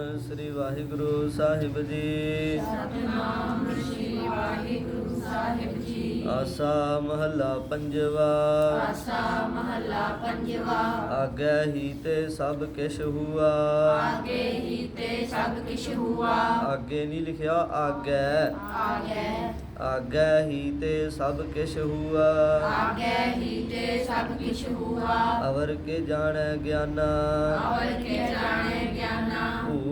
ਸ੍ਰੀ ਵਾਹਿਗੁਰੂ ਸਾਹਿਬ ਜੀ। ਸਤਨਾਮ ਸ੍ਰੀ ਵਾਹਿਗੁਰੂ ਸਾਹਿਬ ਜੀ। ਆਸਾ ਮਹੱਲਾ ਪੰਜਵਾ। ਆਸਾ ਮਹੱਲਾ ਪੰਜਵਾ। ਆਗੈ ਹੀ ਤੇ ਸਭ ਕਿਛ ਹੁਆ। ਆਗੇ ਹੀ ਤੇ ਸਭ ਕਿਛ ਹੁਆ। ਆਗੇ ਨਹੀਂ ਲਿਖਿਆ ਆਗੈ। ਆਗੇ। ਆਗੈ ਹੀ ਤੇ ਸਭ ਕਿਛ ਹੁਆ। ਆਗੇ ਹੀ ਤੇ ਸਭ ਕਿਛ ਹੁਆ। ਅਵਰ ਕੇ ਜਾਣੈ ਗਿਆਨਾ। ਅਵਰ ਕੇ ਜਾਣੇ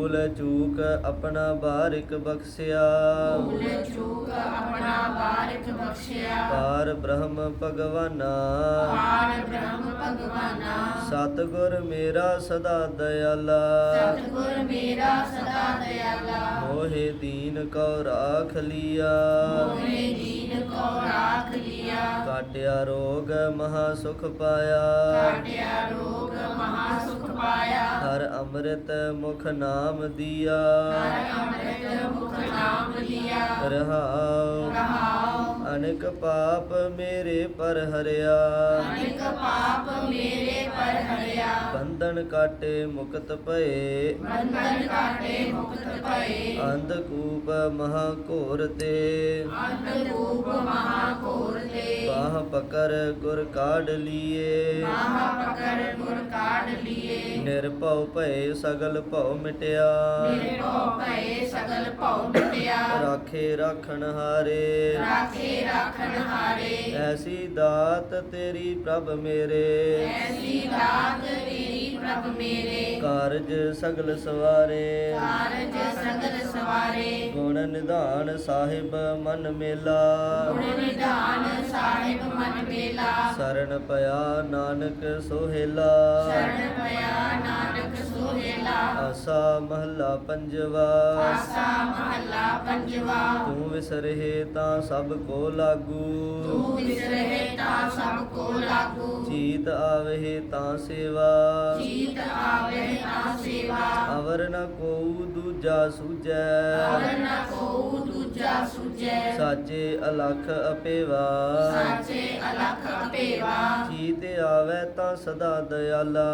ਭੂਲ ਚੂਕ ਆਪਣਾ ਬਾਰਿਕ ਬਖਸਿਆ। ਭੂਲ ਚੂਕ ਆਪਣਾ ਬਾਰਿਕ ਬਖਸ਼ਿਆ। ਪਾਰ ਬ੍ਰਹਮ ਭਗਵਾਨਾ। ਪਾਰ ਬ੍ਰਹਮ ਭਗਵਾਨਾ। ਸਤਿਗੁਰ ਮੇਰਾ ਸਦਾ ਦਇਆਲਾ। ਸਤਿਗੁਰ ਮੇਰਾ ਸਦਾ ਦਇਆਲਾ। ਮੋਹਿ ਦੀਨ ਕੋ ਰਾਖ ਲਿਆ। ਮੋਹੇ ਦੀਨ ਕੋ ਰਾਖ ਕਾਟਿਆ ਰੋਗ ਮਹਾ ਸੁਖ ਪਾਇਆ। ਕਾਟਿਆ ਰੋਗ ਮਹਾ ਸੁਖ ਪਾਇਆ। ਹਰ ਅੰਮ੍ਰਿਤ ਮੁਖ ਨਾਮ ਦੀਆ। ਹਰ ਅੰਮ੍ਰਿਤ ਮੁਖ ਨਾਮ ਲਿਆ ਰਹਾਉ। ਰਹਾਉ। ਅਨੇਕ ਪਾਪ ਮੇਰੇ ਪਰ ਹਰਿਆ। ਅਨੇਕ ਪਾਪ ਮੇਰੇ ਪਰ ਹਰਿਆ। ਬੰਧਨ ਕਾਟੇ ਮੁਕਤ ਭਏ। ਬੰਧਨ ਕਾਟੇ ਮੁਕਤ ਭਏ। ਅੰਧਕੂਪ ਮਹਾ ਘੋਰ ਤੇ। ਅੰਧ ਰੂਪ ਮਹਾ ਘੋਰ ਤੇ। ਬਾਹ ਪਕਰ ਗੁਰ ਕਾਢ ਲੀਏ। ਮਹਾ ਪਕੜ ਗੁਰ ਕਾਢ ਲੀਏ। ਨਿਰਭਉ ਭਏ ਸਗਲ ਭਉ ਮਿਟਿਆ। ਨਿਰਭਉ ਭਏ ਸਗਲ ਭਉ ਮਿਟਿਆ। ਰਾਖੇ ਰਾਖਣ ਹਾਰੇ। ਰਾਖੇ ਰਾਖਣ ਹਾਰੇ। ਐਸੀ ਦਾਤ ਤੇਰੀ ਪ੍ਰਭ ਮੇਰੇ। ਐਸੀ ਦਾਤ ਤੇਰੀ ਪ੍ਰਭ ਮੇਰੇ। ਕਾਰਜ ਸਗਲ ਸਵਾਰੇ। ਕਾਰਜ ਸਗਲ ਸਵਾਰੇ। ਗੁਣ ਨਿਧਾਨ ਸਾਹਿਬ ਮਨ ਮੇਲਾ। ਗੁਣ ਨਿਧਾਨ ਸਾਹਿਬ ਮਨ ਮੇਲਾ। ਸਰਨ ਪਿਆ ਨਾਨਕ ਸੋਹੇਲਾ। ਸ਼ਰਨ ਪਿਆ ਨਾਨਕ ਸੋਹੇਲਾ। ਆਸਾ ਮਹੱਲਾ ਪੰਜਵਾ। ਆਸਾ ਮਹੱਲਾ ਪੰਜਵਾ। ਤੂੰ ਵਿਸਰਹਿ ਤਾਂ ਸਭ ਕੋ ਲਾਗੂ। ਤੂੰ ਵਿਸਰਹਿ ਤਾਂ ਸਭ ਕੋ ਲਾਗੂ। ਚੀਤ ਆਵਹਿ ਤਾਂ ਸੇਵਾ। ਜੀਤ ਆਵੇ ਤਾਂ ਸੇਵਾ। ਅਵਰ ਨ ਕੋਉ ਦੂਜਾ ਸੂਜੈ ਅਵਰ ਨ ਕੋ ਦੂਜਾ ਸੁਜੈ ਸਾਚੇ ਅਲਖ ਅਪੇਵਾ। ਸਾਚੇ ਅਲਖ ਅਪੇਵਾ। ਚੀਤ ਆਵੈ ਤਾਂ ਸਦਾ ਦਇਆਲਾ।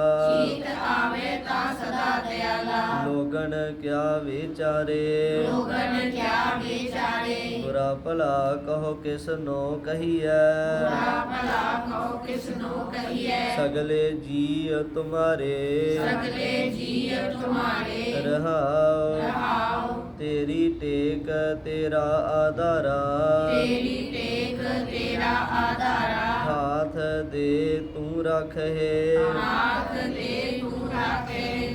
ਜੀਤ ਆਵੇ ਤਾਂ ਸਦਾ ਦਇਆਲਾ। ਲੋਗਨ ਕਿਆ ਵਿਚਾਰੇ। ਲੋਗਨ ਕਿਆ ਵਿਚਾਰੇ। ਬੁਰਾ ਭਲਾ ਕਹੋ ਕਿਸ ਨੋ ਕਹੀਐ। ਬੁਰਾ ਭਲਾ ਕਹੋ ਕਿਸ ਨੂੰ ਕਹੀਐ। ਸਗਲੇ ਜੀ ਤੁਮਾਰੇ। ਸਗਲੇ ਜੀਅ ਤੁਮਾਰੇ। ਰਹਾਉ ਰਹਾਉ ਤੇਰੀ ਟੇਕ ਤੇਰਾ ਆਧਾਰਾ। ਤੇਰੀ ਟੇਕ ਤੇਰਾ ਆਧਾਰਾ। ਦੇ ਤੂੰ ਰੱਖੇ ਹਾਥ ਦੇ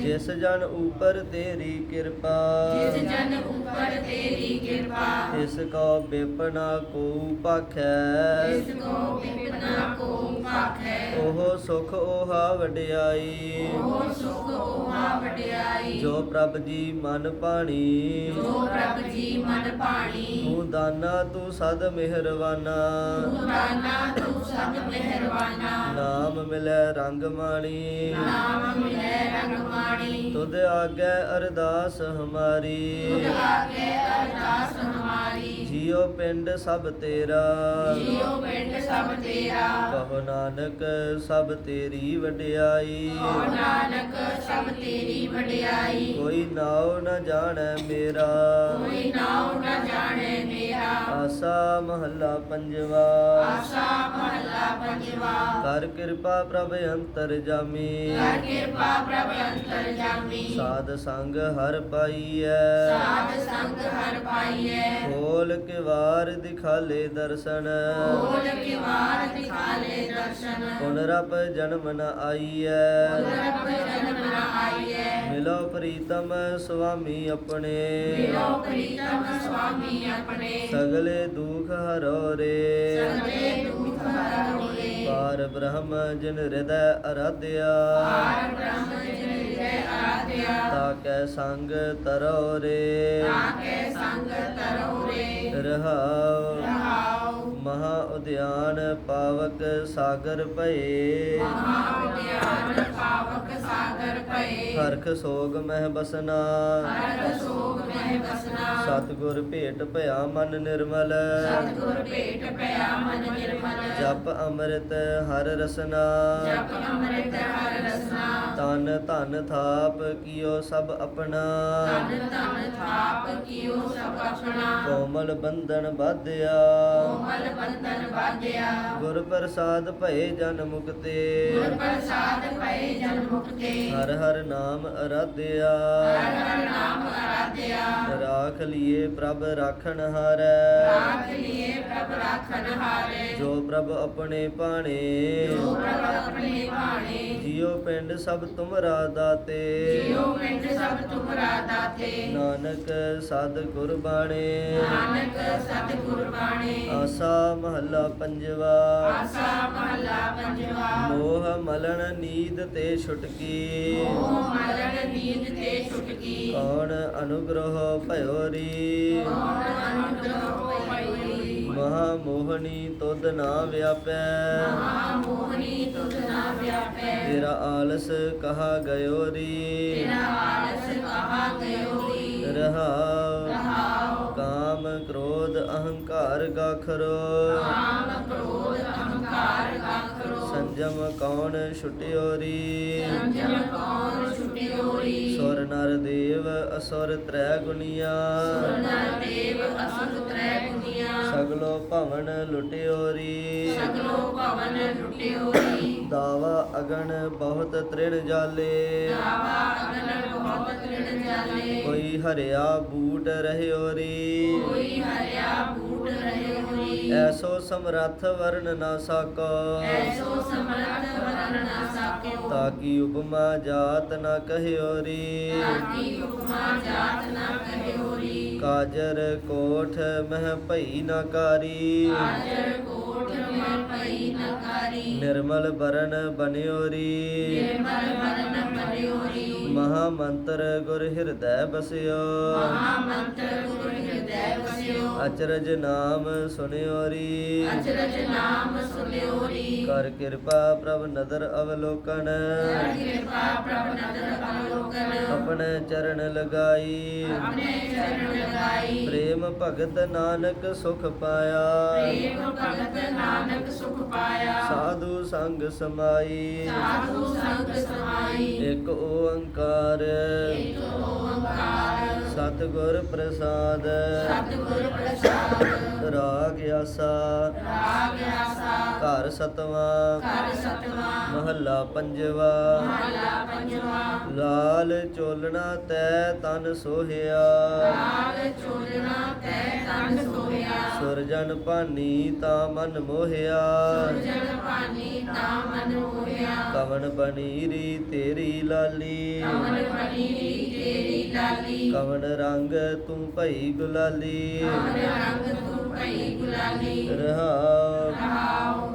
ਜਿਸ ਜਨ ਉਪਰ ਤੇਰੀ ਕਿਰਪਾ। ਜਿਸ ਜਨ ਉੱਪਰ ਤੇਰੀ ਕਿਰਪਾ। ਤਿਸ ਕੋ ਬਿਪਨਾ ਕੋ ਭਾਖੈ। ਇਸ ਕੋ ਵਿਪਨਾ ਕੋ ਪਾਖੈ ਉਹ ਸੁਖ 오ਹਾ ਵਡਿਆਈ। ਉਹ ਸੁਖ ਹੋਆ ਵਡਿਆਈ। ਜੋ ਪ੍ਰਭ ਜੀ ਮਨ ਪਾਣੀ ਜੋ ਪ੍ਰਭ ਜੀ ਮਨ ਪਾਣੀ ਤੂੰ ਦਾਨਾ ਤੂੰ ਸਦ ਮਿਹਰਵਾਨਾ। ਤੂੰ ਦਾਨਾ ਤੂੰ ਸਭ ਮਿਹਰਵਾਨਾ। ਨਾਮ ਮਿਲੈ ਰੰਗ ਮਾਣੀ। ਨਾਮ ਮਿਲੇ ਤੁਧ ਆਗੇ ਅਰਦਾਸ ਹਮਾਰੀ। ਤੁਧ ਆਗੇ ਅਰਦਾਸ ਹਮਾਰੀ। ਜੀਉ ਪਿੰਡ ਸਭ ਤੇਰਾ। ਜੀਉ ਪਿੰਡ ਸਭ ਤੇਰਾ। ਕਹੋ ਨਾਨਕ ਸਭ ਤੇਰੀ ਵਡਿਆਈ। ਓ ਨਾਨਕ ਸਭ ਤੇਰੀ ਵਡਿਆਈ। ਕੋਈ ਨਾਉ ਨ ਜਾਣੈ ਮੇਰਾ। ਕੋਈ ਨਾਉ ਨ ਜਾਣੇ ਮੇਰਾ। ਆਸਾ ਮਹੱਲਾ ਪੰਜਵਾ। ਆਸਾ ਮਹੱਲਾ ਪੰਜਵਾ। ਕਰ ਕਿਰਪਾ ਪ੍ਰਭ ਅੰਤਰ ਜਾਮੀ। ਕਰ ਕਿਰਪਾ ਪ੍ਰਭ ਅੰਤਰ ਜਾਮੀ। ਸਾਧ ਸੰਗ ਹਰ ਪਾਈਐ। ਸਾਧ ਸੰਗ ਹਰ ਪਾਈਐ। ਖੋਲ ਕੇ ਵਾਰ ਦਿਖਾਲੇ ਦਰਸ਼ਨ। ਬੋਲ ਕਿਵਾਰ ਦਿਖਾਲੇ ਦਰਸ਼ਨ। ਪੁਨਰਪ ਜਨਮ ਨ ਆਈਐ। ਪੁਨਰਪ ਜਨਮ ਨ ਆਈਐ। ਮਿਲੋ ਪ੍ਰੀਤਮ ਸੁਆਮੀ ਆਪਣੇ। ਮਿਲੋ ਪ੍ਰੀਤਮ ਸੁਆਮੀ ਆਪਣੇ। ਸਗਲੇ ਦੁਖ ਹਰੋ ਰੇ ਸਗਲੇ ਦੁਖ ਹਰੋਏ ਪਾਰ ਬ੍ਰਹਮ ਜਿਨ ਹਿਰਦੈ ਅਰਾਧਿਆ। ਪਾਰ ਬ੍ਰਹਮ ਜਿਨ ਹਿਰਦੈ ਆਰਾਧਿਆ ਤਾ ਕੈ ਸੰਗ ਤਰੋ ਰੇ ਤਾਕੇ ਸੰਗ ਤਰੋ ਰੇ ਰਹਾਉ ਰਹਾਉ ਮਹਾ ਉਦਿਆਨ ਪਾਵਕ ਸਾਗਰ ਭਏ। ਮਹਾ ਵਿਦਿਆਨ ਪਾਵਕ ਸਾਗਰ ਪਏ ਹਰਖ ਸੋਗ ਮਹਿ ਬਸਨਾ। ਹਰ ਸੋਗ ਬਸਨਾ ਸਤਿਗੁਰ ਭੇਟ ਭਇਆ ਮਨ ਨਿਰਮਲ। ਸਤਿਗੁਰ ਭੇਟ ਪਿਆ ਮਨ ਨਿਰਮਲ। ਜਪ ਅੰਮ੍ਰਿਤ ਹਰ ਰਸਨਾ। ਜਪ ਅੰਮ੍ਰਿਤ ਹਰ ਰਸਨਾ। ਤਨ ਧਨ ਥਾਪ ਕੀਓ ਸਭ ਆਪਣਾ। ਤਨ ਤਨ ਥਾਪ ਕੀਓ ਸਭ ਆਪਣਾ। ਕੋਮਲ ਬੰਧਨ ਬਾਧਿਆ ਕੋਮਲ ਬੰਧਨ ਬਾਧਿਆ ਗੁਰ ਪ੍ਰਸਾਦ ਭਏ ਜਨ ਮੁਕਤੇ। ਗੁਰ ਪ੍ਰਸਾਦ ਜਨ ਮੁਕਤੇ। ਹਰ ਹਰ ਨਾਮ ਅਰਾਧਿਆ। ਹਰ ਹਰ ਨਾਮ ਆਰਾਧਿਆ ਰਾਖ ਲਿਏ ਪ੍ਰਭ ਰਾਖਣ ਹਾਰੈ। ਰਾਖ ਲਿਏ ਪ੍ਰਭ ਰਾਖਨ ਹਾਰੇ। ਜੋ ਪ੍ਰਭ ਆਪਣੇ ਭਾਣੇ। ਜੋ ਪ੍ਰਭ ਆਪਣੇ ਭਾਣੇ। ਜਿਉ ਪਿੰਡ ਸਭ ਤੁਮਰਾ ਦਾਤੇ। ਜਿਉ ਪਿੰਡ ਸਭ ਤੁਮਰਾ ਦਾਤੇ। ਨਾਨਕ ਸਦ ਕੁਰਬਾਣੇ ਨਾਨਕ ਸਤ ਗੁਰਬਾਣੀ। ਆਸਾ ਮਹੱਲਾ ਪੰਜਵਾ। ਆਸਾ ਮਹਲਾ ਪੰਜਵਾ। ਮੋਹ ਮਲਣ ਨੀਂਦ ਤੇ ਛੁਟਕੀ। ਮੋਹ ਮਲਣ ਨੀਂਦ ਤੇ ਛੁਟਕੀ ਕੌਣ ਅਨੁਗ੍ਰਹ ਭਇਓਰੀ? ਕੌਣ ਅਨੁਗ੍ਰਹ ਪਈ ਮਹਾ ਮੋਹਣੀ ਤੁਧ ਨਾ ਵਿਆਪੈ। ਮਹਾ ਮੋਹਨੀ ਤੁਧ ਨਾ ਵਿਆਪੈ ਤੇਰਾ ਆਲਸ ਕਹਾ ਗਇਓਰੀ ਤੇਰਾ ਆਲਸ ਕਹਾ ਗਇਓਰੀ ਰਹਾਉ। ਰਹਾਉ ਕਾਮ ਕ੍ਰੋਧ ਅਹੰਕਾਰ ਗਾਖਰੋ। ਕਾਮ ਕ੍ਰੋਧ ਸੰਜਮ ਕੌਣ ਛੁਟਿਓਰੀ? ਸੰਜਮ ਕੌਣ ਛੁਟਿਓਰੀ? ਸੁਰ ਨਰ ਦੇਵ ਅਸੁਰ ਤ੍ਰੈ ਗੁਨੀਆ ਸੁਰਨਰ ਦੇਵ ਅਸੁਰ ਤ੍ਰੈ ਗੁਨੀਆ ਸਗਲੋ ਭਵਨ ਲੁਟਿਓਰੀ। ਸਗਲੋ ਭਵਨ ਲੁਟਿਓਰੀ। ਦਾਵਾ ਅਗਣ ਬਹੁਤ ਤ੍ਰਿਣ ਜਾਲੇ। ਦਾਵਾ ਅਗਨ ਬਹੁਤ ਤ੍ਰਿਣ ਜਾਲੇ। ਕੋਈ ਹਰਿਆ ਬੂਟ ਰਹਿਓਰੀ। ਕੋਈ ਹਰਿਆ ਬੂਟ ਰਹੇ ਹੋਈ ਐਸੋ ਸਮਰੱਥ ਵਰਨ ਨਾ ਸਕੋ। ਐਸੋ ਸਮਰਥ ਵਰਨ ਨਾ ਸਾਕਿਓ ਤਾਕੀ ਉਪਮਾ ਜਾਤ ਨਾ ਕਹਿਓਰੀ। ਤਾਕੀ ਉਪਮਾ ਜਾਤ ਨਾ ਕਹਿਓਰੀ। ਕਾਜਰ ਕੋਠ ਮਹਿ ਭਈ ਨਾ ਕਾਰੀ। ਆਜਰ ਕੋਟ ਮੈਂ ਪਈ ਨਕਾਰੀ ਨਿਰਮਲ ਬਰਨ ਬਨਿਓਰੀ ਨਿਰਮਲ ਵਰਨ ਬਰਿਓਰੀ ਮਹਾ ਮੰਤਰ ਗੁਰ ਹਿਰਦੈ ਬਸਿਓ। ਮਹਾ ਮੰਤਰ ਗੁਰ ਹਿਰਦੈ ਵਸਿਓ ਅਚਰਜ ਨਾਮ ਸੁਨਿਓਰੀ। ਅਚਰਜ ਨਾਮ ਸੁਲਿਓਰੀ ਕਰ ਕਿਰਪਾ ਪ੍ਰਭ ਨਦਰ ਅਵਲੋਕਨ। ਕਰ ਕਿਰਪਾ ਪ੍ਰਭ ਨਦਰ ਅਵਲੋਕਨ। ਆਪਣੇ ਚਰਨ ਲਗਾਈ। ਆਪਣੇ ਚਰਨ ਲਗਾਈ। ਪ੍ਰੇਮ ਭਗਤ ਨਾਨਕ ਸੁਖ ਪਾਇਆ। ਪ੍ਰੇਮ ਭਗਤ ਨਾਨਕ ਸੁਖ ਪਾਇਆ ਸਾਧੂ ਸੰਗ ਸਮਾਈ। ਸਾਧੂ ਸੰਗ ਸਮਾਈ। ਇਕ ਓੰਕਾਰ। ਇਕ ਓੰਕਾਰ। ਸਤਿਗੁਰ ਪ੍ਰਸਾਦ। ਸਤਿਗੁਰ ਪ੍ਰਸਾਦ। ਰਾਗ ਆਸਾ। ਰਾਗ ਆਸਾ। ਘਰ ਸਤਵਾਂ। ਘਰ ਸਤਵਾਂ। ਮਹੱਲਾ ਪੰਜਵਾ। ਮਹਲਾ ਪੰਜਵਾ। ਲਾਲ ਚੋਲਣਾ ਤੈ ਤਨ ਸੋਹਿਆ। ਸੁਰਜਨ ਭਾਨੀ ਤਾਂ ਮਨ ਮੋਹਿਆ। ਜਨ ਪਾਣੀ ਤਾ ਮਨ ਹੋਇਆ ਕਵਨ ਬਨੀਰੀ ਤੇਰੀ ਲਾਲੀ। ਕਮਲ ਬਣੀ ਤੇਰੀ ਲਾਲੀ। ਕਵਨ ਰੰਗ ਤੂੰ ਭਈ ਗੁਲਾਲੀ। ਕਮਲ ਰੰਗ ਤੂੰ ਭਈ ਗੁਲਾਲੀ। ਰਹਾਉ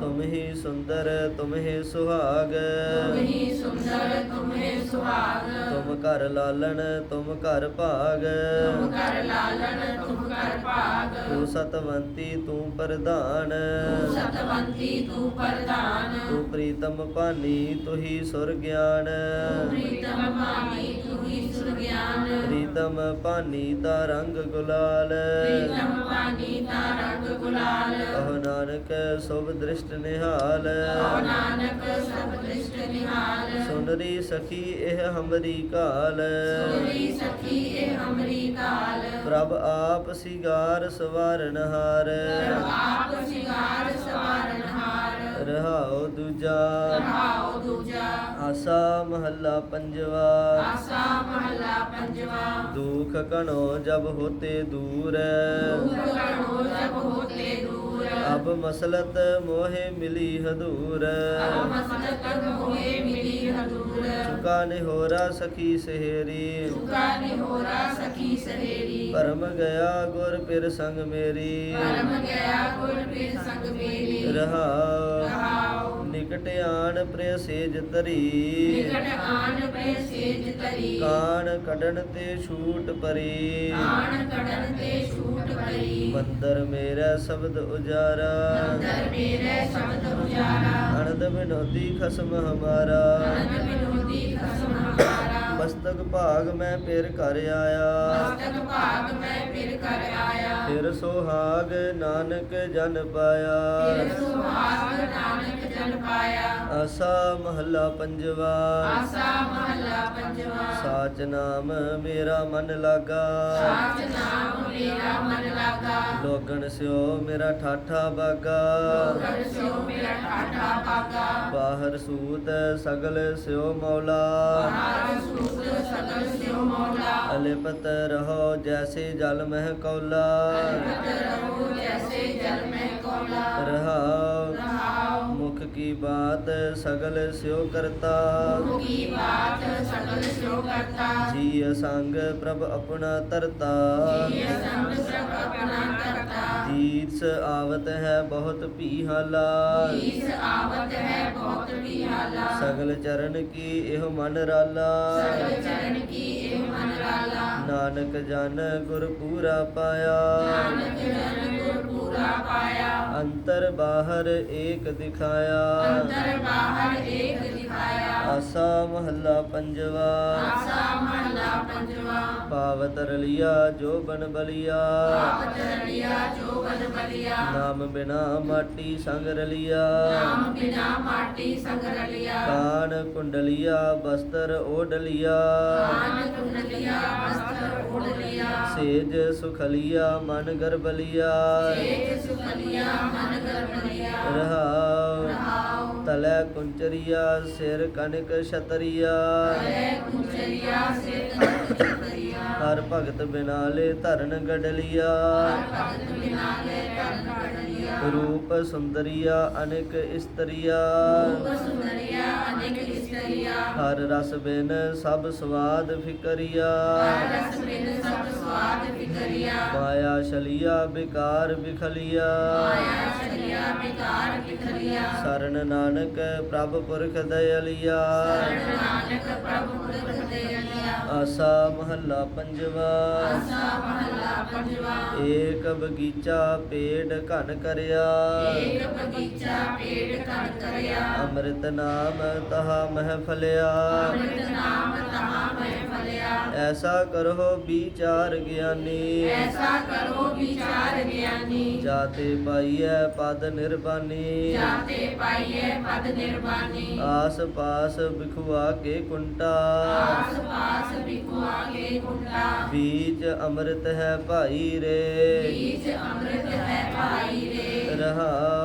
ਤੁਮ ਹੀ ਸੁੰਦਰ ਤੁਮ ਹੀ ਸੁਹਾਗ ਸੁੰਦਰ ਤੁਮੇ ਸੁਹਾਗ। ਤੁਮ ਘਰ ਲਾਲਣ ਤੁਮ ਘਰ ਭਾਗ। ਤੁਮ ਤੁਮ ਤੂੰ ਸਤਵੰਤੀ ਤੂੰ ਪ੍ਰਧਾਨ। ਤੂੰ ਸਤਵੰਤੀ ਤੂੰ ਪ੍ਰਧਾਨ। ਤੂੰ ਪ੍ਰੀਤਮ ਭਾਨੀ ਤੁਹੀ ਸੁਰ ਗਿਆਨ। ਤੂੰ ਪ੍ਰੀਤਮ ਭਾਨੀ ਸੁਰਗਿਆਨ ਪ੍ਰੀਤਮ ਭਾਨੀ ਦਾ ਰੰਗ ਗੁਲਾਲ। ਪ੍ਰੀਤਮ ਭਾਨੀ ਤਾ ਰੰਗ ਗੁਲਾਲ। ਕਹ ਨਾਨਕ ਸੁਭ ਦ੍ਰਿਸ਼ਟ ਨਿਹਾਲ। ਕਉ ਨਾਨਕ ਸਭ ਦ੍ਰਿਸ਼ਟ ਨਿਹਾਲ। ਸੁਨਰੀ ਸਖੀ ਇਹ ਹਮਰੀ ਕਾਲ। ਸੋਰੀ ਸਖੀ ਇਹ ਹਮਰੀ ਕਾਲ। ਪ੍ਰਭ ਆਪ ਸਿਗਾਰ ਸਵਾਰਨ ਹਾਰ। ਆਪ ਸ਼ਿੰਗਾਰ ਸਵਾਰਨ ਰਹਾਉ ਦੂਜਾ। ਰਹਾਉ ਦੂਜਾ। ਆਸਾ ਮਹੱਲਾ ਪੰਜਵਾ। ਆਸਾ ਮਹਲਾ ਪੰਜਵਾ। ਦੁਖ ਕਣੋ ਜਬ ਹੋਤੇ ਦੂਰ। ਦੁਖ ਕਣੋ ਜਬ ਹੋਤੇ ਦੂਰ। ਅਬ ਮਸਲਤ ਮੋਹਿ ਮਿਲੀ ਹਦੂਰ। ਅਬ ਮਸਲਕ ਹੋਏ ਮਿਲੀ ਹਦੂਰ। ਚੁਕਾ ਨਿਹੋਰਾ ਸਖੀ ਸਹੇਰੀ। ਚੁਕਾ ਨਿਹੋਰਾ ਸਖੀ ਸਹੇਰੀ। ਪਰਮ ਗਿਆ ਗੁਰ ਪਿਰ ਸੰਗ ਮੇਰੀ। ਪਰਮ ਗਿਆ ਗੁਰ ਪਿਰ ਸੰਗ ਮੇਰੀ। ਰਹਾਉ ਨਿਕਟ ਆਣ ਪ੍ਰਿਯ ਸੇਜ ਧਰੀ। ਨਿਕਟ ਆਨ ਪੈ ਸੇਜ ਤਰੀ ਕਾਣ ਕੱਢਣ ਤੇ ਛੂਟ ਪਰੀ ਆਣ ਕੜਨ ਤੇ ਛੂਟ ਭਰੀ। ਮੰਦਰ ਮੇਰਾ ਸ਼ਬਦ ਉਜਾਰਾ। ਅੰਦਰ ਮੇਰੇ ਸ਼ਬਦ ਉਜਾਰਾ। ਅਨੰਦ ਵਿਨੋਦੀ ਖਸਮ ਹਮਾਰਾ। ਅਨੰਦ ਵਿਨੋਦੀ ਖਸਮ ਹਮਾਰਾ। ਮਸਤਕ ਭਾਗ ਮੈਂ ਫਿਰ ਘਰ ਆਇਆ। ਮਸਤਕ ਭਾਗ ਮੈਂ ਫਿਰ ਕਰ ਆਇਆ। ਫਿਰ ਸੁਹਾਗ ਨਾਨਕ ਜਨ ਪਾਇਆ। ਫਿਰ ਸੁਹਾਗ ਨਾਨਕ ਬਚਨ ਪਾਇਆ। ਆਸਾ ਮਹੱਲਾ ਪੰਜਵਾ। ਆਸਾ ਮਹੱਲਾ ਪੰਜਵਾ। ਸਾਚ ਨਾਮ ਮੇਰਾ ਮਨ ਲਾਗਾ। ਸਾਚ ਨਾਮ ਮੇਰਾ ਮਨ ਲਾਗਾ। ਲੋਗਣ ਸਿਓ ਮੇਰਾ ਠਾਠਾ ਬਾਗਾ। ਕਰ ਸਿਓ ਮੇਰਾ ਠਾਠਾ ਪਾਗਾ ਬਾਹਰ ਸੂਤ ਸਗਲ ਸਿਓ ਮੌਲਾ। ਆਰ ਸੂਤ ਸਗਲ ਸਿਓ ਮੌਲਾ। ਅਲਿਪਤ ਰਹੋ ਜੈਸੇ ਜਲ ਮਹਿ ਕੌਲਾ। ਅਲਪਤ ਰਹੋ ਜੈਸੇ ਜਲ ਮੈਂ ਕੋਲਾ। ਮੁਖ ਕੀ ਬਾਤ ਸਗਲ ਸਿਓ ਕਰਤਾ। ਕੀ ਬਾਤ ਸਗਲ ਸਿਓ ਕਰਤਾ। ਜੀ ਅਸੰਗ ਪ੍ਰਭ ਆਪਣਾ ਤਰਤਾ ਇਹ ਸੰਗ ਸਭ ਆਪਣਾ ਕਰਤਾ ਤੀਰਸ ਆਵਤ ਹੈ ਬਹੁਤ ਭੀ ਹਾਲਾ ਇਸ ਆਵਤ ਹੈ ਬਹੁਤ ਵਿਹਾਲਾ ਸਗਲ ਚਰਨ ਕੀ ਇਹ ਮਨ ਰਾਲਾ। ਸਗਲ ਚਰਨ ਕੀ ਇਹ ਮਨ ਰਾਲਾ। ਨਾਨਕ ਜਨ ਗੁਰ ਪੂਰਾ ਪਾਇਆ। ਨਾਨਕ ਜਨ ਪੂਰਾ ਪਾਇਆ। ਅੰਤਰ ਬਾਹਰ ਏਕ ਦਿਖਾਇਆ। ਅੰਦਰ ਬਾਹਰ ਏਕ ਦਿਖਾਇਆ। ਆਸਾ ਮਹੱਲਾ ਪੰਜਵਾ। ਆਸਾ ਮਹਲਾ ਪੰਜਵਾ। ਪਾਵਤ ਰਲਿਆ ਜੋ ਬਨ ਬਲਿਆ। ਆਵਤ ਰਲਿਆ ਜੋ ਬਨ ਬਲਿਆ। ਨਾਮ ਬਿਨਾ ਮਾਟੀ ਸੰਗ ਰਲਿਆ। ਨਾਮ ਬਿਨਾ ਮਾਟੀ ਸੰਗ ਰਲਿਆ। ਕਾਨ ਕੁੰਡਲਿਆ ਬਸਤਰ ਓਡਲਿਆ ਕਾਨ ਸੇਜ ਸੁਖਲਿਆ ਮਨ ਗਰਬਲਿਆ। ਸੇਜ ਸੁਖਲਿਆ ਮਨ ਗਰਬਲਿਆ। ਰਹਾਉ ਰਹਾਉ। ਤਲੈ ਕੁੰਚਰੀਆ ਸਿਰ ਕਨਕ ਛਤਰੀਆ। ਹਰੇ ਕੁੰਜਰੀਆ ਸੇ ਕਰਿਆ ਹਰ ਭਗਤ ਧਰਨ ਗਡਲਿਆ। ਬਿਨਾ ਲੈ ਤਨ ਕੜਲਿਆ ਰੂਪ ਸੁੰਦਰੀਆ ਅਨੇਕ ਇਸਤਰੀਆ। ਰੂਪ ਸੁੰਦਰੀਆ ਅਨੇਕ ਇਸਤਰੀਆ। ਹਰ ਰਸ ਬਿਨ ਸਭ ਸਵਾਦ ਫਿਕਰੀਆ। ਰਸ ਬਿਨ ਸਭ ਸਵਾਦ ਵਿਕਰਿਆ ਮਾਇਆ ਛਲਿਆ ਬਿਕਾਰ ਬਿਖਲਿਆ ਮਾਇਆ ਛਲਿਆ ਵਿਕਾਰ ਵਿਕਰਿਆ ਸਰਨ ਨਾਨਕ ਪ੍ਰਭ ਪੁਰਖ ਦਇਲਿਆ। ਸਰਨ ਨਾਨਕ ਪ੍ਰਭੂ ਪੁਰਖ ਦੇ ਅਲਿਆ ਆਸਾ ਮਹੱਲਾ ਪੰਜਵਾ। ਆਸਾ ਮਹੱਲਾ ਪੰਜਵਾ। ਏਕ ਬਗੀਚਾ ਪੇੜ ਘਨ ਕਰਿਆ। ਏਕ ਬਗੀਚਾ ਪੇੜ ਕਣ ਕਰਿਆ। ਅੰਮ੍ਰਿਤ ਨਾਮ ਤਹਾ ਮਹਿਫਲਿਆ ਅੰਮ੍ਰਿਤ ਨਾਮ ਤਮਾ ਫਲਿਆ ਐਸਾ ਕਰੋ ਵਿਚਾਰ ਗਿਆਨੀ। ਐਸਾ ਕਰੋ ਵਿਚਾਰ ਗਿਆਨੀ। ਜਾਤੇ ਪਾਈਐ ਪਦ ਨਿਰਬਾਨੀ। ਜਾਤੇ ਪਾਈਏ ਪਦ ਨਿਰਵਾਨੀ ਆਸ ਪਾਸ ਬਿਖਵਾ ਕੇ ਕੁੰਟਾ ਆਸ ਪਾਸ ਵਿਕੂ ਆਗੇ ਕੁੰਡਾ। ਬੀਜ ਅੰਮ੍ਰਿਤ ਹੈ ਭਾਈ ਰੇ। ਬੀਜ ਅੰਮ੍ਰਿਤ ਹੈ ਭਾਈ ਰੇ। ਰਹਾਉ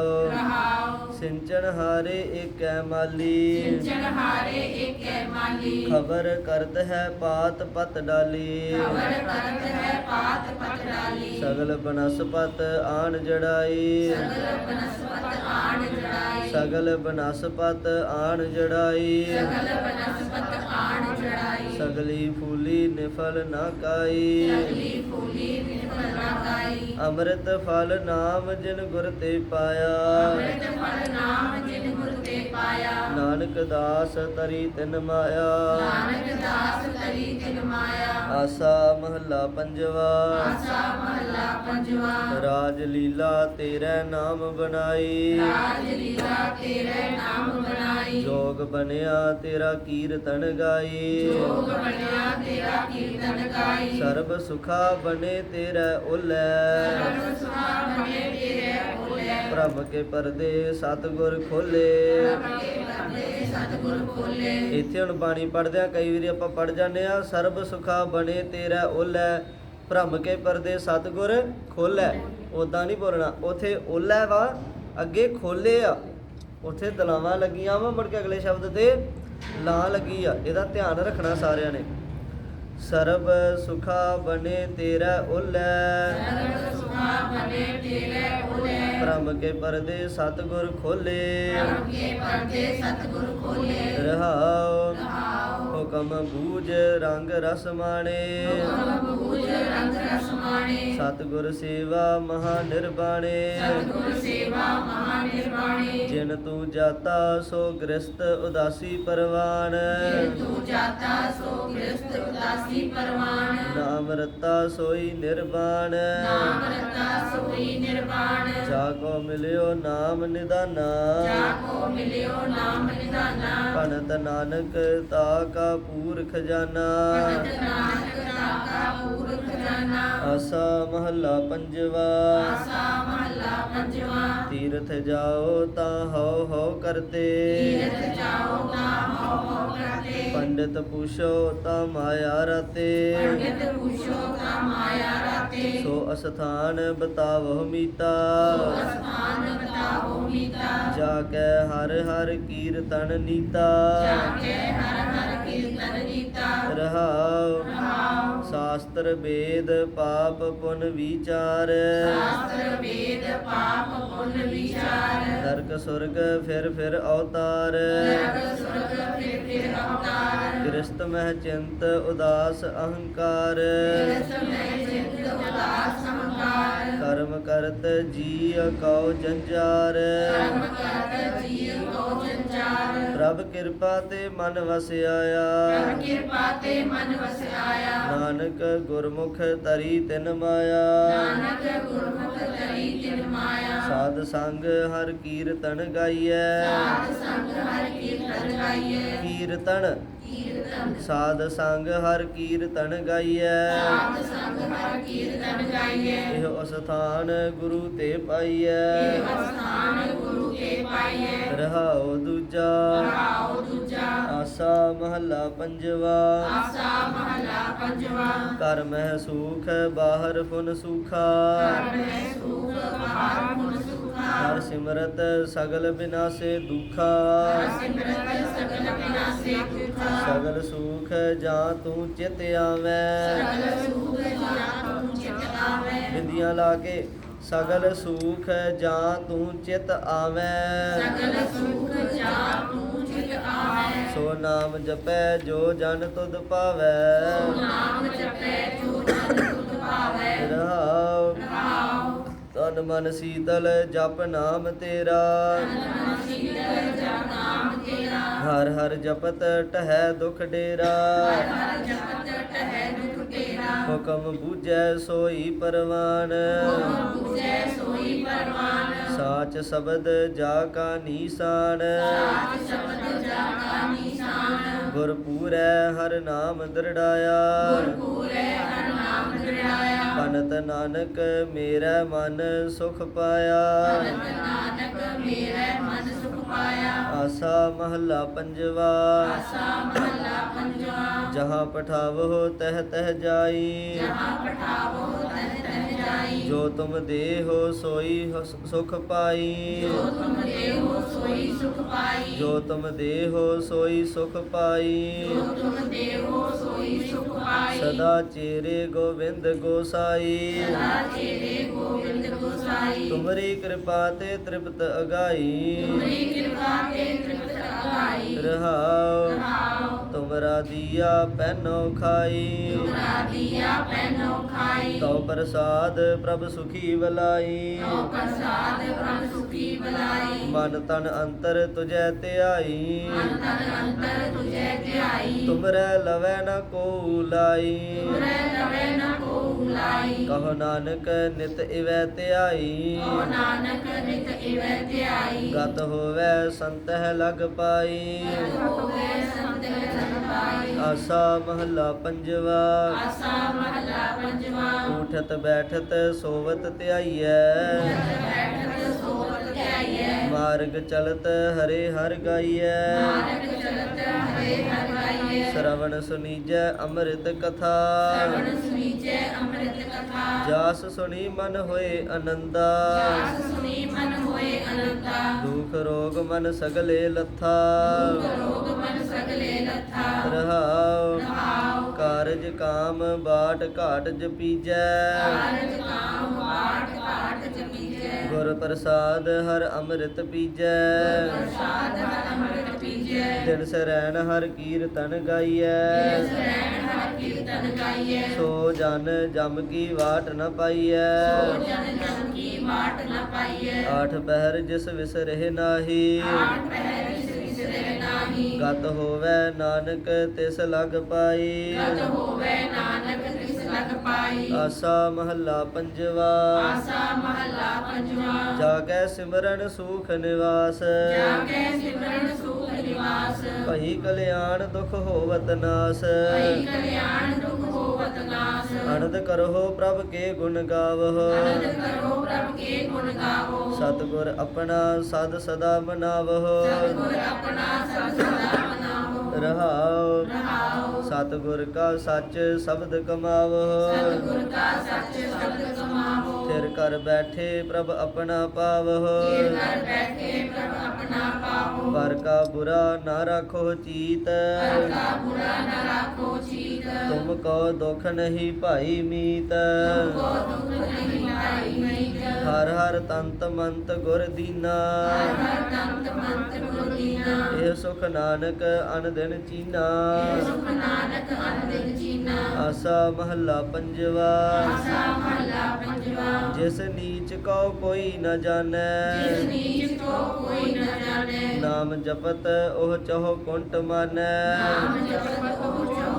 ਸਿੰਚਨ ਹਾਰੇ ਏਕੈ ਮਾਲੀ। ਸਿੰਚਨ ਹਾਰੇ ਏਕੈ ਮਾਲੀ। ਖਬਰ ਕਰਤ ਹੈ ਪਾਤ ਪਤ ਡਾਲੀ। ਖਬਰ ਕਰਤ ਹੈ ਪਾਤ ਪਤ ਡਾਲੀ। ਸਗਲ ਬਨਸਪਤ ਆਣ ਜੜਾਈ। ਸਗਲ ਬਨਸਪਤ ਆਣ ਜੜਾਈ। ਸਗਲ ਬਨਸਪਤ ਆਣ ਜੜਾਈ। ਸਗਲ ਬਨਸਪਤ ਆਣ ਜੜਾਈ। ਸਗਲੀ ਫੂਲੀ ਨਿਫਲ ਨਾ ਕਾਈ। ਸਗਲੀ ਫੂਲੀ ਨਿਰਮਲ ਨਾ ਗਾਈ ਅੰਮ੍ਰਿਤ ਫਲ ਨਾਮ ਜਿਨ ਗੁਰ ਤੇ ਪਾਇਆ। ਅੰਮ੍ਰਿਤ ਫਲ ਨਾਮ ਜਿਨ ਪਾਇਆ ਨਾਨਕ ਦਾਸ ਤਰੀ ਤਿਨ ਮਾਇਆ। ਨਾਨਕ ਦਾਸ ਤਰੀ ਤਿਨ ਮਾਇਆ। ਆਸਾ ਮਹੱਲਾ ਪੰਜਵਾ। ਆਸਾ ਮਹੱਲਾ ਪੰਜਵਾ। ਰਾਜ ਲੀਲਾ ਤੇਰੇ ਨਾਮ ਬਣਾਈ। ਰਾਜ ਲੀਲਾ ਤੇਰੇ ਨਾਮ ਬਣਾਈ। ਜੋਗ ਬਣਿਆ ਤੇਰਾ ਕੀਰਤਨ ਗਾਈ। ਜੋਗ ਬਣਿਆ ਤੇਰਾ ਕੀਰਤਨ ਗਾਈ। ਸਰਬ ਸੁਖਾ ਬਣੇ ਤੇਰੇ ਉਲੈ। ਸਰਬ ਸੁਖਾ ਬਣੇ ਤੇਰੇ ਕੇ ਪਰਦੇ ਸਤਗੁਰ ਖੋਲੇ। ਸਤਿਗੁਰ ਖੋਲੇ ਇੱਥੇ ਹੁਣ ਬਾਣੀ ਪੜ੍ਹਦੇ ਆ ਕਈ ਵਾਰੀ ਆਪਾਂ ਪੜ ਜਾਂਦੇ ਆ ਸਰਬ ਸੁਖਾ ਬਣੇ ਤੇਰਾ ਓਲੈ। ਭ੍ਰਮ ਕੇ ਪਰਦੇ ਸਤਗੁਰ ਖੋਲੈ। ਉਦਾਂ ਨਹੀਂ ਬੋਲਣਾ, ਉਥੇ ਓਲੈ ਵਾ, ਅੱਗੇ ਖੋਲੇ ਆ। ਉਥੇ ਦਲਾਵਾਂ ਲੱਗੀਆਂ ਵਾ, ਮੁੜ ਕੇ ਅਗਲੇ ਸ਼ਬਦ ਤੇ ਲਾਂ ਲੱਗੀ ਆ। ਇਹਦਾ ਧਿਆਨ ਰੱਖਣਾ ਸਾਰਿਆਂ ਨੇ। ਸਰਬ ਸੁਖਾ ਬਣੇ ਤੇਰਾ ਓਲੈ। ਸਰਬ ਸੁਖਾ ਕੇ ਪਰਦੇ ਸਤਗੁਰ ਖੋਲੇ ਪ੍ਰਭ ਕੇ ਪਰਦੇ ਸਤਿਗੁਰ ਖੋਲੇ। ਰਹਾਉ ਰਹਾਉ ਹੁਕਮ ਬੂਝ ਰੰਗ ਰਸ ਮਾਣੇ। ਹੁਕਮ ਬੂਝ ਰੰਗ ਰਸ ਮਾਣੇ ਸਤਿਗੁਰ ਸੇਵਾ ਮਹਾ ਨਿਰਬਾਣੇ ਸਤਿਗੁਰ ਸੇਵਾ ਮਹਾ ਨਿਰਵਾਣੇ ਜਿਨ ਤੂੰ ਜਾਤਾ ਸੋ ਗ੍ਰਸਤ ਉਦਾਸੀ ਪਰਵਾਨ। ਜੇ ਤੂੰ ਜਾਤਾ ਸੋ ਗ੍ਰਸਤ ਉਦਾਸੀ ਪਰਵਾਨ। ਨਾਮ ਰਤਾ ਸੋਈ ਨਿਰਵਾਣ। ਨਾਮ ਰਤਾ ਸੋਈ ਨਿਰਵਾਣ। ਜਾ ਕੋ ਮਿਲਿਓ ਨਾਮ ਨਿਦਾਨਾ। ਜਾ ਕੋ ਮਿਲਿਓ ਨਾਮ ਨਿਧਾਨਾ ਭਨਤ ਨਾਨਕ ਤਾ ਕਾ ਪੂਰ ਖਜ਼ਾਨਾ ਨਾਨਕ ਪੂਰ ਖਜ਼ਾਨਾ ਆਸਾ ਮਹੱਲਾ ਪੰਜਵਾ। ਆਸਾ ਮਹੱਲਾ ਪੰਜਵਾ। ਤੀਰਥ ਜਾਓ ਤਾਂ ਹਉ ਹਉ ਕਰਤੇ ਤੀਰਥ ਜਾਓ ਤਾਂ ਹਉ ਹਉ ਕਰਤੇ ਪੰਡਿਤ ਪੁੱਛੋ ਤਾਂ ਮਾਇਆ ਰਤੇ। ਪੰਡਿਤ ਪੁੱਛੋ ਤਾਂ ਮਾਇਆ ਰਾਤੇ। ਸੋ ਅਸਥਾਨ ਬਤਾਵੋ ਮੀਤਾ। ਅਸਥਾਨ ਬਤਾਓ ਮੀਤਾ। ਜਾ ਕੇ ਹਰ ਹਰ ਕੀਰਤਨ ਨੀਤਾ। ਜਾ ਕੇ ਹਰ ਹਰ ਕੀਰਤਨ ਨੀਤਾ। ਰਹਾਉ। ਰਹਾਉ। ਸ਼ਾਸਤਰ ਵੇਦ ਪਾਪ ਪੁਨ ਵਿਚਾਰ। ਸ਼ਾਸਤਰ ਵੇਦ ਪਾਪ ਪੁੰਨ ਵਿਚਾਰ। ਨਰਕ ਸੁਰਗ ਫਿਰ ਫਿਰ ਅਵਤਾਰ। ਨਰਕ ਸੁਰਗ ਫਿਰ ਫਿਰ ਅਵਤਾਰ। ਗ੍ਰਸਤ ਮਹਿ ਚਿੰਤ ਉਦਾਸ ਅਹੰਕਾਰ। ਸਮੈ ਜਿੰਦ ਉਦਾਸ ਹੰਕਾਰ ਕਰਮ ਕਰਤ ਜੀ ਕਉ ਜੰਜਾਰ। ਕਰਮ ਕਰਤ ਜੀਵ ਕੋ ਜੰਜਾਰ। ਪ੍ਰਭ ਕਿਰਪਾ ਤੇ ਮਨ ਵਸ ਪ੍ਰਭ ਕਿਰਪਾ ਤੇ ਮਨ ਵਸ ਆਇਆ ਨਾਨਕ ਗੁਰਮੁਖ ਤਰੀ ਤਿਨ ਮਾਇਆ। ਨਾਨਕ ਗੁਰਮੁਖ ਤਰੀ ਤਿਨ ਮਾਇਆ। ਸਾਧ ਸੰਗ ਹਰ ਕੀਰਤਨ ਗਾਈਐ। ਸਾਧ ਸੰਗ ਹਰ ਕੀਰਤਨ ਗਾਈਏ ਕੀਰਤਨ ਕੀਰਤਨ ਸਾਧ ਸੰਗ ਹਰ ਕੀਰਤਨ ਗਾਈਐ। ਸਾਧ ਸੰਗ ਹਰ ਕੀਰਤਨ ਗਾਈਏ ਇਹ ਅਸਥਾਨ ਗੁਰੂ ਤੇ ਪਾਈਐ। ਇਹ ਅਸਥਾਨ ਗੁਰੂ ਕੇ ਪਾਈਏ ਰਹਾਉ ਦੂਜਾ। ਰਾਉ ਦੂਜਾ। ਆਸਾ ਮਹੱਲਾ ਪੰਜਵਾ। ਆਸਾ ਮਹਲਾ ਪੰਜਵਾ। ਘਰ ਮਹਿ ਸੁਖ ਬਾਹਰ ਫੁਨ ਸੁਖਾ। ਘਰ ਮੈਂ ਸੁਖ ਬਾਹਰ ਮੁਨ ਸੁਖਾ। ਹਰ ਸਿਮਰਤ ਸਗਲ ਬਿਨਾਸੇ ਦੁਖਾ। ਸਿਮਰਤ ਸਗਲ ਸਗਲ ਸੁਖ ਜਾਂ ਤੂੰ ਚਿਤ ਆਵੈ। ਸਗਲ ਸੁਖ ਜਾ ਤੂੰ ਚਿਤ ਆਵੇ। ਬਿੰਦੀਆਂ ਲਾ ਕੇ ਸਗਲ ਸੁਖ ਜਾਂ ਤੂੰ ਚਿਤ ਆਵੈ। ਸਗਲ ਸੁਖ ਜਾ ਤੂੰ ਚਿਤ ਆਵੇ। ਸੋ ਨਾਮ ਜਪੈ ਜੋ ਜਨ ਤੁਧ ਪਾਵੈ। ਨਾਮ ਜਪੈ ਜੋ ਜਨ ਤੁਧ ਭਾਵੇ ਰਹਾਉ। ਤਨ ਮਨ ਸੀਤਲ ਜਪ ਨਾਮ ਤੇਰਾ। ਮਨ ਸ਼ੀਤਲ ਜਾ ਨਾਮ ਤੇਰਾ ਹਰ ਹਰ ਜਪਤ ਟਹਿ ਦੁਖ ਡੇਰਾ। ਹਰ ਜਪਤ ਟਹਿ ਦੁਖ ਤੇਰਾ ਹੁਕਮ ਬੂਝੈ ਸੋਈ ਪਰਵਾਨ। ਹੁਕਮ ਬੁਝੈ ਸੋਈ ਪਰਵਾਨ। ਸਾਚ ਸ਼ਬਦ ਜਾ ਕਾ ਨੀਸਾਨ। ਸਾਚ ਸ਼ਬਦ ਜਾ ਕਾ ਨਿਸ਼ਾਨ। ਗੁਰ ਪੂਰੈ ਹਰ ਨਾਮ ਦਰੜਾਇਆ। ਹਰ ਨਾਮ ਦ੍ਰਿੜਾਇਆ ਨਾਨਕ ਮੇਰਾ ਮਨ ਸੁਖ ਪਾਇਆ। ਭਗਤ ਨਾਨਕ ਮੇਰੇ ਮਨ ਸੁਖ ਪਾਇਆ ਆਸਾ ਮਹੱਲਾ ਪੰਜਵਾ। ਆਸਾ ਮਹਲਾ ਪੰਜਵਾ ਜਹਾਂ ਪਠਾਵੋ ਤਹ ਤਹ ਜਾਈ। ਜਹਾਂ ਪਠਾਵੋ ਤਹ ਜਾਈ ਜੋ ਤੁਮ ਦੇਹੋ ਸੋਈ ਸੁਖ ਪਾਈ। ਜੋ ਤੁਮ ਦੇਹੋ ਸੋਈ ਸੁਖ ਪਾਈ। ਜੋ ਤੁਮ ਦੇਹੋ ਸੋਈ ਸੁਖ ਪਾਈ। ਜੋ ਤੁਮ ਦੇਹੋ ਸੋਈ ਸੁਖ ਪਾਈ। ਸਦਾ ਚੇਰੇ ਗੋਬਿੰਦ ਗੋਸਾਈ। ਸਦਾ ਤੇਰੇ ਗੋਬਿੰਦ ਗੋਸਾਈ। ਤੁਮਰੀ ਕਿਰਪਾ ਤੇ ਤ੍ਰਿਪਤ ਅਗਾਈ। ਤੁਮਰੀ ਕਿਰਪਾ ਤੇ ਤ੍ਰਿਪਤ ਅਗਾਈ। ਰਹਾਉ ਰਹਾਉ ਤੁਮਰਾ ਦੀਆ ਪੈਨੋ ਖਾਈ। ਤੁਮਰਾ ਦੀਆ ਪੈਨੋ ਖਾਈ। ਤਉ ਪ੍ਰਸਾਦ ਪ੍ਰਭ ਸੁਖੀ ਵਲਾਈ। ਤੋ ਪ੍ਰਸਾਦ ਪ੍ਰਭ ਸੁਖੀ ਬਲਾਈ ਮਨ ਤਨ ਅੰਤਰ ਤੁਜੈ ਧਿਆਈ। ਮਨ ਤਨ ਅੰਤਰ ਤੁਝੇ ਧਿਆਈ। ਤੁਮਰੈ ਲਵੈ ਨ ਕੋ ਲਾਈ। ਤੁਮਰੇ ਲਵੇ ਨ ਕੋ ਲਾਈ। ਕਹੋ ਨਾਨਕ ਨਿਤ ਇਵੈ ਧਿਆਈ। ਓ ਨਾਨਕ ਨਿਤ ਇਵੈ ਧਿਆਈ। ਗਤ ਹੋਵੈ ਸੰਤਹਿ ਲਗ ਪਾਈ। ਹੋਵੇ ਸੰਤਿ ਪਾਈ ਆਸਾ ਮਹੱਲਾ ਪੰਜਵਾ। ਆਸਾ ਮਹਲਾ ਪੰਜਵਾ। ਉਠਤ ਬੈਠਤ ਸੋਵਤ ਧਿਆਈਐ। ਬੈਠਤ ਸੋਵਤ ਧਿਆਈਐ। ਮਾਰਗ ਚਲਤ ਹਰੇ ਹਰ ਗਾਈਐ। ਨਾਨਕ ਚਲਤ ਹਰੇ ਸ਼ਰਵਣ ਸੁਨੀਜੈ ਅੰਮ੍ਰਿਤ ਕਥਾ। ਸ਼ਰਵਣ ਸੁਨੀਜੈ ਅੰਮ੍ਰਿਤ ਕਥਾ। ਜਾਸ ਸੁਣੀ ਮਨ ਹੋਏ ਆਨੰਦਾ ਜਾਸ ਸੁਣੀ ਮਨ ਹੋਏ ਅਨੰਤਾ ਦੁਖ ਰੋਗ ਮਨ ਸਗਲੇ ਲੱਥਾ। ਦੁਖ ਰੋਗ ਮਨ ਸਗਲੇ ਲੱਥਾ। ਰਹਾਉ ਰਹਾਉ ਕਾਰਜ ਕਾਮ ਬਾਟ ਘਾਟ ਜਪੀਜੈ। ਕਾਰਜ ਕਾਮ ਬਾਟ ਘਾਟ ਜਪੀਜੈ। ਗੁਰ ਪ੍ਰਸਾਦ ਹਰ ਅੰਮ੍ਰਿਤ ਪੀਜੈ। ਪ੍ਰਸਾਦ ਹਰ ਅੰਮ੍ਰਿਤ ਪੀਜੈ। ਦਿਨ ਸਰੈਣ ਹਰ ਕੀਰਤਨ ਗਾਈਐ। ਜਿਸ ਰਹਿਣ ਹਰ ਕੀਰਤਨ ਗਾਈਐ। ਸੋ ਜਨ ਜਮ ਕੀ ਵਾਟ ਨ ਪਾਈਐ। ਸੋ ਜਨ ਜਨ ਕੀ ਮਾਟ ਨ ਪਾਈਐ। ਆਠ ਪਹਿਰ ਜਿਸ ਵਿਸਰਹਿ ਨਾਹੀ। ਆਠ ਪਹਿਰ ਨਾਹੀ ਗਤ ਹੋਵੈ ਨਾਨਕ ਤਿਸ ਲਗ ਪਾਈ। ਗਤ ਹੋਵੇ ਨਾਨਕ ਤਿਸ ਲਗ ਪਾਈ। ਆਸਾ ਮਹੱਲਾ ਪੰਜਵਾ। ਆਸਾ ਮਹੱਲਾ ਪੰਜਵਾ। ਜਾ ਕੇ ਸਿਮਰਨ ਸੂਖ ਨਿਵਾਸ। ਜਾ ਕੇ ਸਿਮਰਨ ਸੁਖ ਨਿਵਾਸ। ਭਈ ਕਲਿਆਣ ਦੁਖ ਹੋਵਤ ਨਾਸ। ਭਈ ਕਲਿਆਣ ਅਨੰਦ ਕਰੋ ਪ੍ਰਭ ਕੇ ਗੁਣ ਗਾਵਹੁ। ਅਨੰਦ ਕਰੋ ਪ੍ਰਭ ਕੇ ਗੁਣ ਗਾਵੋ ਸਤਿਗੁਰ ਆਪਣਾ ਸਦ ਸਦਾ ਮਨਾਵਹੁ। ਸਤਿਗੁਰ ਆਪਣਾ ਸਦ ਸਦਾ ਮਨਾਵੋ ਰਹਾਉ ਰਹਾਉ ਸਤਿਗੁਰ ਕਾ ਸੱਚ ਸ਼ਬਦ ਕਮਾਵਹੁ ਸਤਿਗੁਰ ਕਾ ਸੱਚ ਸ਼ਬਦ ਕਰ ਬੈਠੇ ਪ੍ਰਭ ਆਪਣਾ ਪਾਵਹੁ ਕੀਰ ਕਰ ਬੈਠੇ ਪ੍ਰਭ ਆਪਣਾ ਪਾਵੋ। ਪਰ ਕਾ ਬੁਰਾ ਨਾ ਰੱਖੋ ਚੀਤ। ਹਰ ਕਾ ਬੁਰਾ ਨ ਰਾਖੋ ਚੀਤ। ਤੁਮ ਕੋ ਦੁਖ ਨਹੀਂ ਭਾਈ ਮੀਤ। ਕੋ ਦੁਖ ਨਹੀਂ ਪਾਈ ਮੀਤ। ਹਰ ਹਰ ਤੰਤ ਮੰਤ ਗੁਰ ਦੀਨਾ। ਹਰ ਹਰ ਤੰਤ ਮੰਤ ਗੁਰ ਦੀਨਾ। ਇਹ ਸੁਖ ਨਾਨਕ ਅਨ ਦਿਨ ਚੀਨਾ। ਸੁਖ ਨਾਨਕ ਅੰਦਿਨ ਜੀਨਾ ਆਸਾ ਮਹੱਲਾ ਪੰਜਵਾ। ਆਸਾ ਮਹਲਾ ਪੰਜਵਾ। ਜਿਸ ਨੀਚ ਕੋ ਕੋਈ ਨ ਜਾਣੈ। ਜਿਸ ਨੀਚ ਕੋ ਕੋਈ ਨ ਜਾਣੈ। ਨਾਮ ਜਪਤ ਉਹ ਚਹੁ ਕੁੰਟ ਮਾਨੈ। ਨਾਮ ਜਪਤ ਉਹ ਮਾਨੈ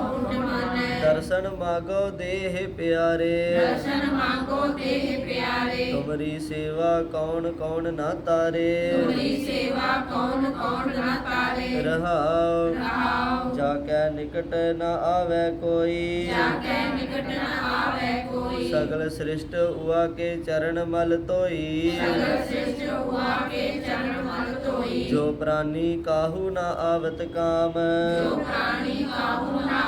ਦਰਸ਼ਨ ਮਾਗੋ ਦੇਹ ਪਿਆਰੇ। ਦਰਸ਼ਨ ਮੰਗੋ ਦੇਹ ਪਿਆਰੇ। ਤੁਮਰੀ ਸੇਵਾ ਕੌਣ ਕੌਣ ਨਾ ਤਾਰੇ। ਤੁਮਰੀ ਸੇਵਾ ਕੌਣ ਕੌਣ ਨਾ ਤਾਰੇ। ਰਹਾਉ ਰਹਾਉ ਜਾ ਕੈ ਨਿਕਟ ਨ ਆਵੈ ਕੋਈ। ਜਾ ਕੇ ਨਿਕਟ ਨ ਆਵੇ ਕੋਈ। ਸਗਲ ਸ੍ਰਿਸ਼ਟ ਉਆ ਕੇ ਚਰਨ ਮਲ ਧੋਈ। ਸਗਲ ਸ੍ਰਿਸ਼ਟ ਹੁਆ ਕੇ ਚਰਨ ਮਲ ਧੋਈ। ਜੋ ਪ੍ਰਾਨੀ ਕਾਹੂ ਨ ਆਵਤ ਕਾਮ। ਜੋ ਪ੍ਰਾਣੀ ਕਾਹੂ ਨਾ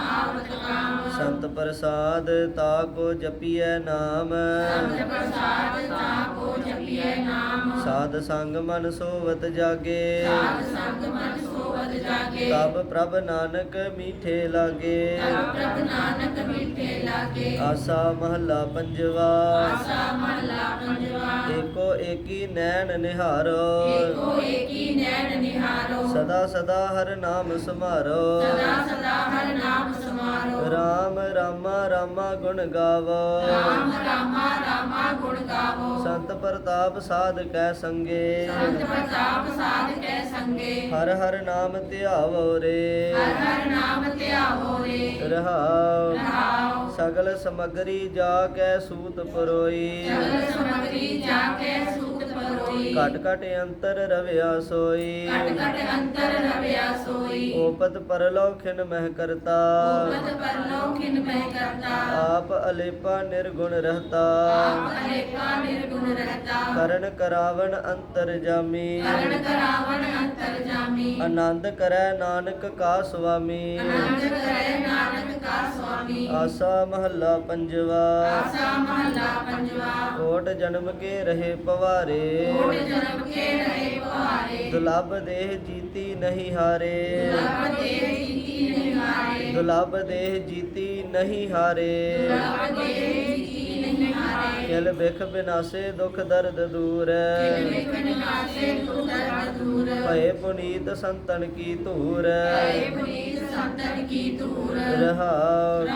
ਸੰਤ ਪ੍ਰਸਾਦ ਤਾ ਕੋ ਜਪੀਐ ਨਾਮ। ਸੰਤ ਪ੍ਰਸਾਦ ਤਾ ਕੋ ਜਪੀਐ ਨਾਮ। ਸਾਧ ਸੰਗ ਮਨ ਸੋਵਤ ਜਾਗੇ। ਸਾਧ ਸੰਗ ਮਨ ਸੋਵਤ ਜਾਗੇ ਤਬ ਪ੍ਰਭ ਨਾਨਕ ਮੀਠੇ ਲਾਗੇ। ਤਬ ਪ੍ਰਭ ਨਾਨਕ ਮਿੱਠੇ ਲਾਗੇ। ਆਸਾ ਮਹੱਲਾ ਪੰਜਵਾ। ਆਸਾ ਮਹਲਾ ਪੰਜਵਾ। ਏਕੋ ਏਕੀ ਨੈਣ ਨਿਹਾਰੋ। ਏਕੋ ਏਕੀ ਨੈਣ ਨਿਹਾਰੋ। ਸਦਾ ਸਦਾ ਹਰ ਨਾਮ ਸਮਾਰੋ। ਸਦਾ ਸਦਾ ਹਰ ਨਾਮ ਸਮਾਰੋ। ਰਾਮ ਰਾਮਾ ਰਾਮਾ ਗੁਣ ਗਾਵੋ। ਰਾਮ ਰਾਮਾ ਰਾਮਾ ਗੁਣ ਗਾਵੋ। ਸੰਤ ਪ੍ਰਤਾਪ ਸਾਧ ਕੈ ਸੰਗੇ। ਸੰਤ ਪ੍ਰਤਾਪ ਸਾਧ ਕੈ ਸੰਗੇ। ਹਰ ਹਰ ਨਾਮ ਧਿਆਵੋ ਰੇ। ਹਰ ਹਰ ਨਾਮ ਧਿਆਵੋ ਰੇ। ਰਹਾਉ ਰਹਾਉ ਸਗਲ ਸਮਗਰੀ ਜਾ ਕੈ ਸੂਤ ਪਰੋਈ। ਸਗਲ ਸਮਗਰੀ ਜਾ ਕੇ ਸੂਤ ਘਟ ਘਟ ਅੰਤਰ ਰਵਿਆ ਸੋਈ। ਘਟ ਘਟ ਅੰਤਰ ਰਵਿਆ ਸੋਈ। ਓਪਤ ਪਰਲੋਖਿਨ ਮਹਿ ਕਰਤਾ। ਉਪਤ ਪਰਲੋ ਖਿਨ ਮੈਂ ਕਰਤਾ। ਆਪ ਅਲੇਪਾ ਨਿਰਗੁਣ ਰਹਤਾ। ਆਪ ਅਨੇਕਾ ਨਿਰਗੁਣ ਰਹਤਾ। ਕਰਨ ਕਰਾਵਣ ਅੰਤਰ ਜਾਮੀ। ਕਰਨ ਕਰਾਵਣ ਅੰਤਰ ਜਾਮੀ। ਆਨੰਦ ਕਰੈ ਨਾਨਕ ਕਾ ਸੁਆਮੀ। ਆਨੰਦ ਕਰੇ ਨਾਨਕ ਆਸਾ ਮਹੱਲਾ ਪੰਜਵਾ। ਆਸਾ ਮਹਲਾ ਪੰਜਵਾ। ਕੋਟ ਜਨਮ ਕੇ ਰਹੇ ਪਵਾਰੇ। ਕੋਟ ਜਨਮ ਕੇ ਰਹੇ ਪਹਾਰੇ ਦੁਲੱਭ ਦੇਹ ਜੀਤੀ ਨਹੀਂ ਹਾਰੇ। ਦੁਲਬ ਦੇਹ ਜੀਤੀ ਨਹੀਂ ਹਾਰੇ। ਦੁਲੱਭ ਦੇਹ ਜੀਤੀ ਨਹੀਂ ਹਾਰੇ। ਦੁਲਬ ਦੇਹ ਕਿਲ ਬਿਖ ਬਿਨਾਸੇ ਦੁਖ ਦਰਦ ਦੂਰ ਕਿਲ ਵਿਖਨ ਨਾਸੇ ਦੁਖ ਦਰਦ ਦੂਰ ਭਏ ਪੁਨੀਤ ਸੰਤਨ ਕੀ ਧੂਰ ਭਏ ਪੁਨੀਤ ਸੰਤਨ ਕੀ ਧੂਰ ਰਹਾਉ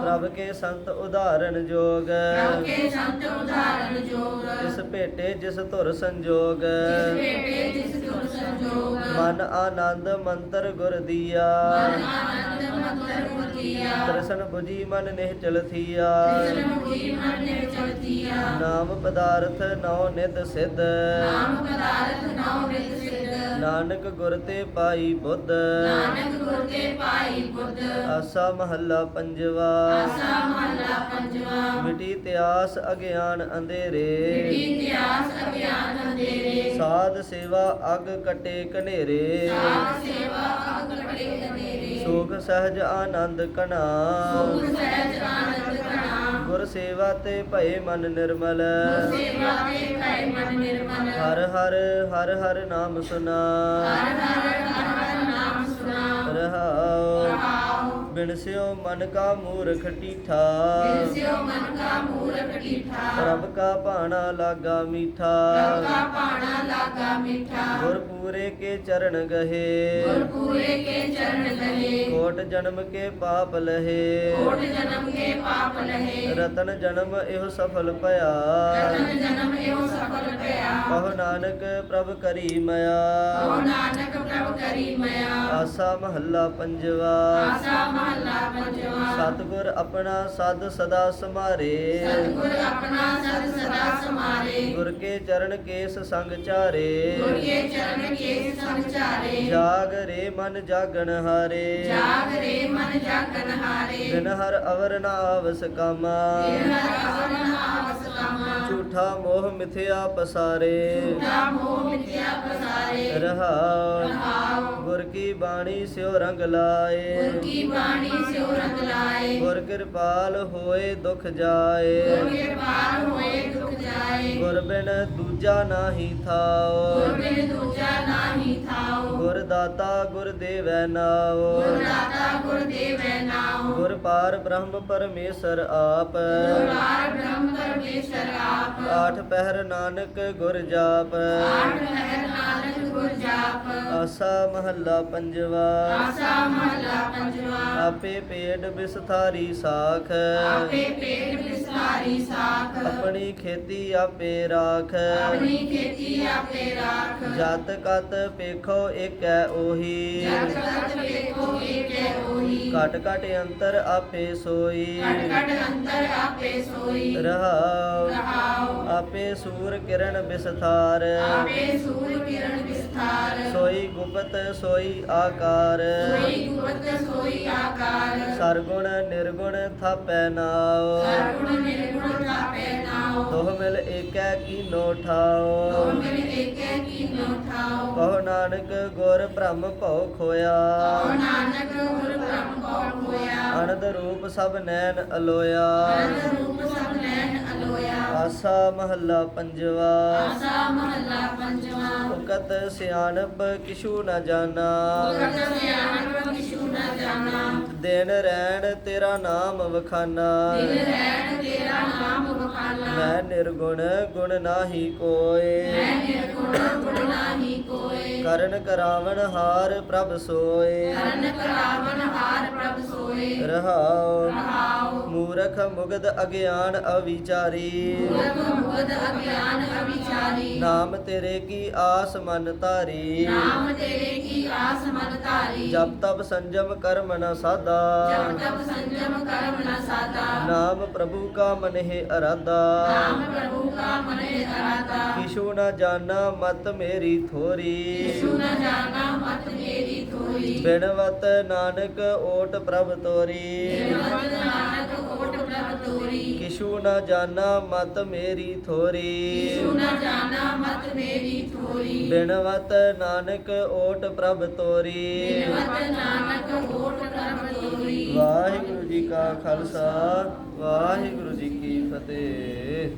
ਪ੍ਰਭ ਕੇ ਸੰਤ ਉਦਾਹਰਣ ਜੋਗ ਪ੍ਰਭ ਕੇ ਸੰਤ ਉਦਾਹਰਣ ਜੋਗ ਜਿਸ ਭੇਟੇ ਜਿਸ ਧੁਰ ਸੰਜੋਗ ਜਿਸ ਭੇਟੇ ਜਿਸ ਗੁਰ ਸੰਜੋਗ ਮਨ ਆਨੰਦ ਮੰਤਰ ਗੁਰ ਦੀਆ। ਮਨ ਆਨੰਦ ਦਰਸ਼ਨ 부ਜੀ ਮਨ ਨਿਹਚਲ ਥੀਆ ਕ੍ਰਿਸ਼ਨ ਮੁਜੀ ਮਨ ਨੇ ਚਲਤੀਆ। ਨਾਮ ਪਦਾਰਥ ਨਉ ਨਿਧ ਸਿਧ। ਨਾਮ ਪਦਾਰਥ ਨਉ ਨਿਤ ਸਿਧ। ਨਾਨਕ ਗੁਰ ਤੇ ਪਾਈ ਬੁੱਧ। ਨਾਨਕ ਗੁਰ ਤੇ ਪਾਈ ਬੁੱਧ। ਆਸਾ ਮਹੱਲਾ ਪੰਜਵਾ। ਆਸਾ ਮਹਲਾ ਪੰਜਵਾ। ਮਿਟੀ ਇਤਿਹਾਸ ਅਗਿਆਨ ਅੰਧੇਰੇ। ਮਿਟੀ ਇਤਿਹਾਸ ਅਗਿਆਨ ਅੰਧੇਰੇ। ਸਾਧ ਸੇਵਾ ਅਗ ਕਟੇ ਕਨੇਰੇ ਸਾਧ ਸੇਵਾ ਅਗ ਕਟੇ ਕਨੇਰੇ ਸੁਖ ਸਹਿਜ ਆਨੰਦ ਕਣਾ। ਸੁਖ ਸਹਿਜ ਆਨੰਦ ਕਣਾ। ਗੁਰ ਸੇਵਾ ਤੇ ਭਏ ਮਨ ਨਿਰਮਲ। ਗੁਰ ਸੇਵਾ ਤੇ ਭੈ ਮਨ ਨਿਰਮਲ। ਹਰ ਹਰ ਹਰ ਹਰ ਨਾਮ ਸੁਨਾ। ਹਰ ਹਰ ਹਰ ਹਰ ਨਾਮ ਸੁਨਾ। ਰਹਾਉ ਰਹਾਉ ਬਿਨਸਿਓ ਮਨ ਕਾ ਮੂਰਖ ਟੀਠਾ ਬਿਰਸਿਓ ਮਨ ਕਾ ਮੂਰਖ ਢੀਠਾ। ਪ੍ਰਭ ਕਾ ਭਾਣਾ ਲਾਗਾ ਮੀਠਾ। ਪ੍ਰਭ ਕਾ ਪਾਣਾ ਲਾਗਾ ਮਿੱਠਾ। ਗੁਰ ਪੂਰੇ ਕੇ ਚਰਨ ਗਹੇ। ਗੁਰ ਪੂਰੇ ਕੇ ਚਰਨ ਗਏ ਕੋਟ ਜਨਮ ਕੇ ਪਾਪ ਲਹੇ। ਕੋਟ ਜਨਮ ਕੇ ਪਾਪ ਲਹੇ। ਰਤਨ ਜਨਮ ਇਹੋ ਸਫਲ ਭਇਆ। ਰਤਨ ਜਨਮ ਇਹੋ ਸਫਲ ਭਇਆ। ਕਹੋ ਨਾਨਕ ਪ੍ਰਭ ਕਰੀ ਮਇਆ। ਕਹੋ ਨਾਨਕ ਪ੍ਰਭ ਕਰੀ ਮਇਆ। ਆਸਾ ਮਹੱਲਾ ਪੰਜਵਾ। ਆਸਾ ਮਹੱਲਾ ਪੰਜਵਾ। ਸਤਿਗੁਰ ਆਪਣਾ ਸਦ ਸਦਾ ਸਮਾਰੇ ਸਤਿਗੁਰ ਆਪਣਾ ਸਦ ਸਦਾ ਸਮਾਰੇ ਗੁਰ ਕੇ ਚਰਨ ਕੇਸ ਸੰਗ ਚਾਰੇ। ਗੁਰ ਕੇ ਸੰਚਾਰੇ ਜਾਗ ਰੇ ਮਨ ਜਾਗਣ ਹਾਰੇ। ਜਾਗ ਰੇ ਮਨ ਜਾਗਨ ਹਾਰੇ। ਬਿਨ ਹਰ ਅਵਰ ਨਾ ਆਵਸ ਕਾਮਾ। ਬਿਨ ਹਰ ਅਵਰਨ ਆਵਸ ਕਾਮਾ। ਝੂਠਾ ਮੋਹ ਮਿਥਿਆ ਪਸਾਰੇ। ਝੂਠਾ ਮੋਹ ਮਿਥਿਆ ਪਸਾਰੇ। ਰਹਾਉ ਰਹਾਉ ਗੁਰ ਕੀ ਬਾਣੀ ਸਿਓ ਰੰਗ ਲਾਏ। ਗੁਰ ਕੀ ਬਾਣੀ ਸਿਉ ਰੰਗ ਲਾਏ। ਗੁਰ ਕਿਰਪਾਲ ਹੋਏ ਦੁਖ ਜਾਏ। ਗੁਰ ਕਿਰਪਾਲ ਹੋਏ ਦੁਖ ਜਾਏ। ਗੁਰ ਬਿਨ ਦੂਜਾ ਨਾਹੀ ਥਾਉ ਗੁਰ ਬਿਨ ਦੂਜਾ ਨਾਹੀ ਥਾਉ ਗੁਰ ਦਾਤਾ ਗੁਰ ਦੇਵੈ ਨਾਉ ਗੁਰ ਦਾਤਾ ਗੁਰ ਦੇਵੈ ਨਾਉ ਗੁਰ ਪਾਰ ਬ੍ਰਹਮ ਪਰਮੇਸ਼ਰ ਆਪ। ਗੁਰਵਾਰ ਬ੍ਰਹਮ ਪਰਮੇਸ਼ਰ ਆਪ। ਆਠ ਪਹਿਰ ਨਾਨਕ ਗੁਰ ਜਾਪ। ਆਠ ਪਹਿਰ ਨਾਨਕ ਗੁਰ ਜਾਪ। ਆਸਾ ਮਹੱਲਾ ਪੰਜਵਾ। ਆਸਾ ਮਹਲਾ ਪੰਜਵਾ। ਆਪੇ ਪੇਟ ਬਿਸਥਾਰੀ ਸਾਖ। ਆਪੇ ਪੇਟ ਵਿਸਾਰੀ ਸਾਖ। ਆਪਣੀ ਖੇਤੀ ਆਪੇ ਰਾਖ। ਆਪਣੀ ਖੇਤੀ ਆਪੇ ਰਾਖ। ਜਤ ਕਤ ਪੇਖੋ ਏਕੈ ਉਹੀ। ਜਤ ਕਤ ਵੇਖੋ ਏਕੈ ਉਹੀ ਘਟ ਘਟ ਅੰਤਰ ਆਪੇ ਸੋਈ। ਕਟ ਕਟ ਅੰਤਰ ਆਪੇ ਸੋਈ। ਰਹਾਉ ਰਹਾਉ ਆਪੇ ਸੂਰ ਕਿਰਨ ਬਿਸਥਾਰ ਆਪੇ ਸੂਰ ਕਿਰਨ ਵਿਸਥਾਰ। ਸੋਈ ਗੁਪਤ ਸੋਈ ਆਕਾਰ। ਸੋਈ ਗੁਪਤ ਸੋਈ ਆਕਾਰ। ਸਰਗੁਣ ਨਿਰਗੁਣ ਥਾਪੈ ਨਾਉ। ਸਰਗੁਣ ਨਿਰਗੁਣ ਤਾਪੈ ਨਾਉ। ਦੋਹ ਮਿਲ ਏਕੈ ਕੀਨੋ ਠਾਉ। ਤੋ ਮਿਲ ਏਕੈ ਕੀਨੋ ਠਾਉ। ਕਹੋ ਨਾਨਕ ਗੁਰ ਬ੍ਰਹਮ ਭਉ ਖੋਇਆ। ਕਉ ਨਾਨਕ ਗੁਰ ਬ੍ਰਹਮ ਕਉ ਹੋਇਆ ਅਨੰਦ ਰੂਪ ਸਭ ਨੈਣ ਅਲੋਇਆ। ਅਨੰਦ ਰੂਪ ਸਭ ਨੈਣ ਅਲੋਇਆ ਆਸਾ ਮਹੱਲਾ ਪੰਜਵਾ। ਆਸਾ ਮਹੱਲਾ ਪੰਜਵਾ ਉਕਤ ਸਿਆਣਪ ਕਿਛੂ ਨਾ ਜਾਣਾ। ਉਕਤ ਸਿਆਣਪ ਕਿਛੂ ਨ ਜਾਣਾ ਦਿਨ ਰਹਿਣ ਤੇਰਾ ਨਾਮ ਵਖਾਨਾ। ਦਿਲ ਰਹਿਣ ਤੇਰਾ ਨਾਮ ਮੈਂ ਨਿਰਗੁਣ ਗੁਣ ਨਾਹੀ ਕੋਏ। ਮੈਂ ਨਿਰਗੁਣ ਗੁਣ ਨਾਹੀ ਕੋਏ। ਕਰਨ ਕਰਾਵਣ ਹਾਰ ਪ੍ਰਭ ਸੋਏ। ਕਰਨ ਕਰਾਵਨ ਹਾਰ ਪ੍ਰਭ ਸੋਏ। ਰਹਾਉ ਰਹਾਉ ਮੂਰਖ ਮੁਗਧ ਅਗਿਆਨ ਅਵਿਚਾਰੀ। ਮੂਰਖ ਮੁਗਧ ਅਗਿਆਨ ਅਵਿਚਾਰੀ। ਨਾਮ ਤੇਰੇ ਕੀ ਆਸ ਮਨ ਧਾਰੀ। ਨਾਮ ਤੇਰੇ ਕੀ ਆਸ ਮਨ ਧਾਰੀ। ਜਪ ਤਪ ਸੰਜਮ ਕਰਮ ਨ ਸਾਦਾ ਜਪ ਤਪ ਸੰਜਮ ਕਰਮ ਨ ਸਾਦਾ ਨਾਮ ਪ੍ਰਭੂ ਕਾ ਮਨ ਹੈ ਅਰਾਦਾ ਨਾਮ ਪ੍ਰਭੂ ਕਾ ਮਨੇ ਅਰਾਦਾ ਕਿਛੂ ਨ ਜਾਣਾ ਮਤ ਮੇਰੀ ਥੋਰੀ। ਯਿਸੂ ਨ ਜਾਣਾ ਮਤ ਮੇਰੀ ਥੋਈ ਬਿਨਵਤ ਨਾਨਕ ਓਟ ਪ੍ਰਭ ਤੋਰੀ। ਬਿਨਵਤ ਨਾਨਕ ਕਿਛੂ ਨ ਜਾਣਾ ਮਤ ਮੇਰੀ ਥੋਰੀ। ਯਿਸੂ ਨ ਜਾਣਾ ਮਤ ਮੇਰੀ ਥੋਈ ਬਿਨਵਤ ਨਾਨਕ ਓਟ ਪ੍ਰਭ ਤੋਰੀ। ਬਿਨਵਤ ਨਾਨਕ ਓਟ ਪ੍ਰਭ ਤੋਰੀ। ਵਾਹਿਗੁਰੂ ਜੀ ਕਾ ਖਾਲਸਾ ਵਾਹਿਗੁਰੂ ਜੀ ਕੀ ਫਤਿਹ।